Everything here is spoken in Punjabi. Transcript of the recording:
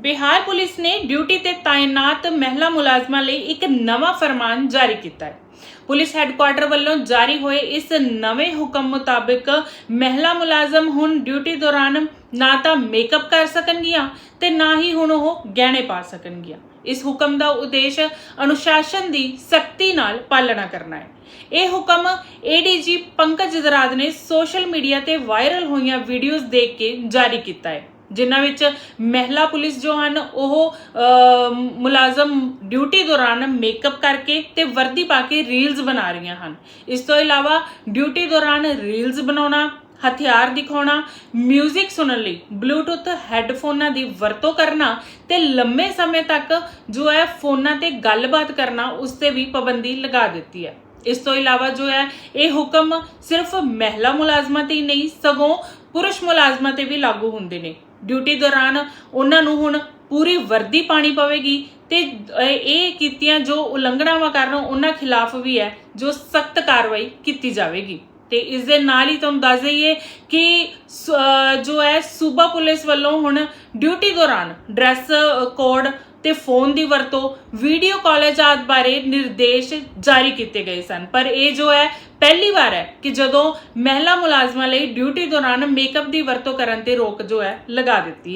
ਬਿਹਾਰ ਪੁਲਿਸ ਨੇ ਡਿਊਟੀ ਤੇ ਤਾਇਨਾਤ ਮਹਿਲਾ ਮੁਲਾਜ਼ਮਾਂ ਲਈ ਇੱਕ ਨਵਾਂ ਫਰਮਾਨ ਜਾਰੀ ਕੀਤਾ ਹੈ। ਪੁਲਿਸ ਹੈੱਡਕੁਆਰਟਰ ਵੱਲੋਂ ਜਾਰੀ ਹੋਏ ਇਸ ਨਵੇਂ ਹੁਕਮ ਮੁਤਾਬਕ ਮਹਿਲਾ ਮੁਲਾਜ਼ਮ ਹੁਣ ਡਿਊਟੀ ਦੌਰਾਨ ਨਾ ਤਾਂ ਮੇਕਅਪ ਕਰ ਸਕਣਗੀਆਂ ਤੇ ਨਾ ਹੀ ਹੁਣ ਉਹ ਗਹਿਣੇ ਪਾ ਸਕਣਗੀਆਂ। ਇਸ ਹੁਕਮ ਦਾ ਉਦੇਸ਼ ਅਨੁਸ਼ਾਸਨ ਦੀ ਸਖਤੀ ਨਾਲ ਪਾਲਣਾ ਕਰਨਾ ਹੈ। ਇਹ ਹੁਕਮ ਏਡੀਜੀ ਪੰਕਜ ਦਰਾਦ ਨੇ ਸੋਸ਼ਲ ਮੀਡੀਆ ਤੇ ਵਾਇਰਲ ਹੋਈਆਂ ਵੀਡੀਓਜ਼ ਦੇਖ ਕੇ ਜਾਰੀ ਕੀਤਾ ਹੈ। ਜਿਨ੍ਹਾਂ ਵਿੱਚ ਮਹਿਲਾ ਪੁਲਿਸ ਜੋ ਹਨ, ਉਹ ਮੁਲਾਜ਼ਮ ਡਿਊਟੀ ਦੌਰਾਨ ਮੇਕਅਪ ਕਰਕੇ ਤੇ ਵਰਦੀ ਪਾ ਕੇ ਰੀਲਸ ਬਣਾ ਰਹੀਆਂ ਹਨ। ਇਸ ਤੋਂ ਇਲਾਵਾ ਡਿਊਟੀ ਦੌਰਾਨ ਰੀਲਸ ਬਣਾਉਣਾ, ਹਥਿਆਰ ਦਿਖਾਉਣਾ 뮤직 ਸੁਣਨ ਲਈ ਬਲੂਟੁੱਥ ਹੈੱਡਫੋਨਾਂ ਦੀ ਵਰਤੋਂ ਕਰਨਾ ਤੇ ਲੰਮੇ ਸਮੇਂ ਤੱਕ ਜੋ ਹੈ ਫੋਨਾਂ ਤੇ ਗੱਲਬਾਤ ਕਰਨਾ, ਉਸ ਤੇ ਵੀ ਪਾਬੰਦੀ ਲਗਾ ਦਿੱਤੀ ਹੈ। ਇਸ ਤੋਂ ਇਲਾਵਾ ਜੋ ਹੈ, ਇਹ ਹੁਕਮ ਸਿਰਫ ਮਹਿਲਾ ਮੁਲਾਜ਼ਮਾਂ ਤੇ ਹੀ ਨਹੀਂ, ਸਗੋਂ ਪੁਰਸ਼ ਮੁਲਾਜ਼ਮਾਂ ਤੇ ਵੀ ਲਾਗੂ ਹੁੰਦੇ ਨੇ। ਡਿਊਟੀ ਦੌਰਾਨ ਉਹਨਾਂ ਨੂੰ ਹੁਣ ਪੂਰੀ ਵਰਦੀ ਪਾਣੀ ਪਵੇਗੀ ਤੇ ਇਹ ਕੀਤੀਆਂ ਜੋ ਉਲੰਘਣਾਵਾਂ ਕਰਨ ਉਹਨਾਂ ਖਿਲਾਫ ਵੀ ਹੈ, ਜੋ ਸਖਤ ਕਾਰਵਾਈ ਕੀਤੀ ਜਾਵੇਗੀ। ਤੇ ਇਸ ਦੇ ਨਾਲ ਹੀ ਤੁਹਾਨੂੰ ਦੱਸ ਦਈਏ ਕਿ ਜੋ ਹੈ ਸੂਬਾ ਪੁਲਿਸ ਵੱਲੋਂ ਹੁਣ ਡਿਊਟੀ ਦੌਰਾਨ ਡਰੈਸ ਕੋਡ ਤੇ ਫੋਨ ਦੀ ਵਰਤੋਂ ਵੀਡੀਓ ਕਾਲਜ ਆਦਿ ਬਾਰੇ ਨਿਰਦੇਸ਼ ਜਾਰੀ ਕੀਤੇ ਗਏ ਸਨ। ਪਰ ਇਹ ਜੋ ਹੈ, ਪਹਿਲੀ ਵਾਰ ਹੈ ਕਿ ਜਦੋਂ ਮਹਿਲਾ ਮੁਲਾਜ਼ਮਾਂ ਲਈ ਡਿਊਟੀ ਦੌਰਾਨ ਮੇਕਅਪ ਦੀ ਵਰਤੋਂ ਕਰਨ ਤੇ ਰੋਕ ਜੋ ਹੈ, ਲਗਾ ਦਿੱਤੀ